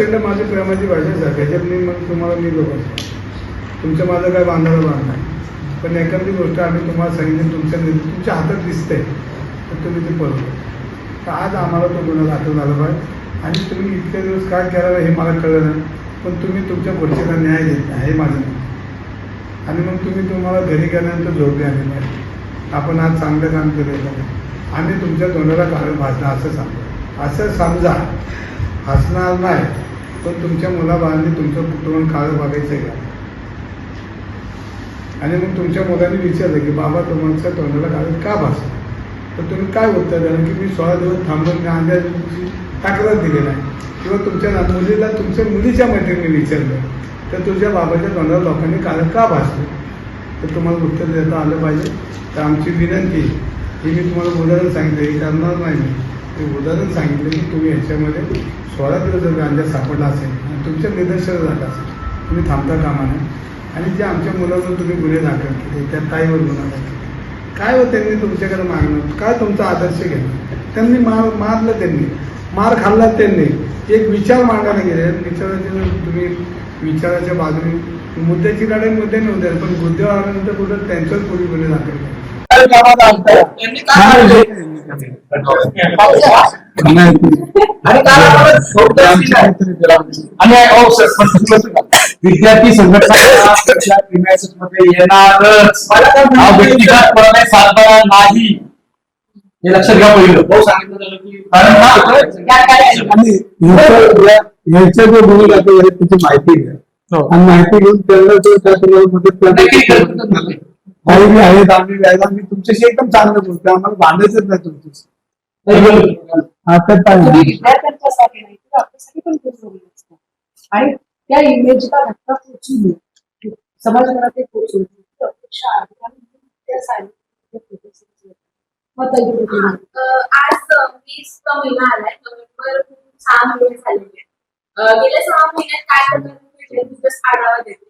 त्याला माझी प्रेमाची भाषा आहे त्याच्यात मी मग तुम्हाला मी लोक तुमचं माझं काय बांधायला बांधणार नाही. पण एखादी गोष्ट आम्ही तुम्हाला सांगितली तुमच्या तुमच्या हातात दिसते. तर तुम्ही ते पळतो तर आज आम्हाला तो गुन्हा दाखल झाला पाहिजे आणि तुम्ही इतके दिवस काय केला हे मला कळलं नाही. पण तुम्ही तुमच्या पुढच्याला न्याय देत नाही. हे माझं नाही. आणि मग तुम्ही तुम्हाला घरी गेल्यानंतर झोपले आले नाही आपण आज चांगलं काम केलं का आम्ही तुमच्या तोंडाला कारण भाजणं असं सांगतो. असं समजा. हसणार नाही. पण तुमच्या मुलाबाळांनी तुमचं कुटुंब काळं बघायचं आहे. का आणि मग तुमच्या मुलांनी विचारलं की बाबा तुमच्या तोंडाला कागद का भासलं तर तुम्ही काय उत्तर द्याल की मी सोळा दिवस थांबून कांद्या दिवशी तक्रार दिली नाही. किंवा तुमच्या मुलीला तुमच्या मुलीच्या मैत्रिणी विचारलं तर तुझ्या बाबाच्या तोंडाला लोकांनी कागद का भासलं तर तुम्हाला उत्तर देता आलं पाहिजे. तर आमची विनंती ही मी तुम्हाला बोलायला सांगितलं हे करणार नाही मी. ते उदाहरण सांगितलं की तुम्ही ह्याच्यामध्ये सोळा दिवस जर गांजा सापडला असेल आणि तुमच्या निदर्शन झालं असेल तुम्ही थांबता कामा नये. आणि जे आमच्या मुलावर तुम्ही गुन्हे दाखल केले त्या ताईवर गुन्हा दाखल केला. काय हो त्यांनी तुमच्याकडे मागणं? काय तुमचा आदर्श घेणं? त्यांनी मार मारलं त्यांनी. मार खाल्ला त्यांनी. एक विचार मांडायला गेले. विचाराचे जर तुम्ही विचाराच्या बाजूने मुद्द्याची लढाई मुद्दे नव्हते पण मुद्द्यावर आल्यानंतर कुठं त्यांच्यावर पूर्वी गुन्हे दाखल केले. विद्यार्थी संघटना येणारच. व्यक्तिगत प्रमाणे सातबारा नाही. हे लक्षात घ्या पहिलं. भाऊ सांगितलं झालं की कारण ह्याच्या जो झाले त्याची माहिती घ्या. हो. आणि माहिती घेऊन त्यांना जो त्या मदत बी आहेत आम्ही आहेत आम्ही तुमच्याशी एकदम चांगलं बोलतो आम्हाला भांडायचंच नाही तुमच्याशी. आता काय तुम्ही नाही. विद्यार्थ्यांच्यासाठी नाही तर आपल्यासाठी पण खूप जरुरी असतं. आणि त्या इमेजला धक्का पोचू नये. समाजाला ते पोचू नये. अपेक्षा आहे त्या आज वीस महिना आलाय. नोव्हेंबर सहा महिने झालेले गेल्या सहा महिन्यात काय आढावा देते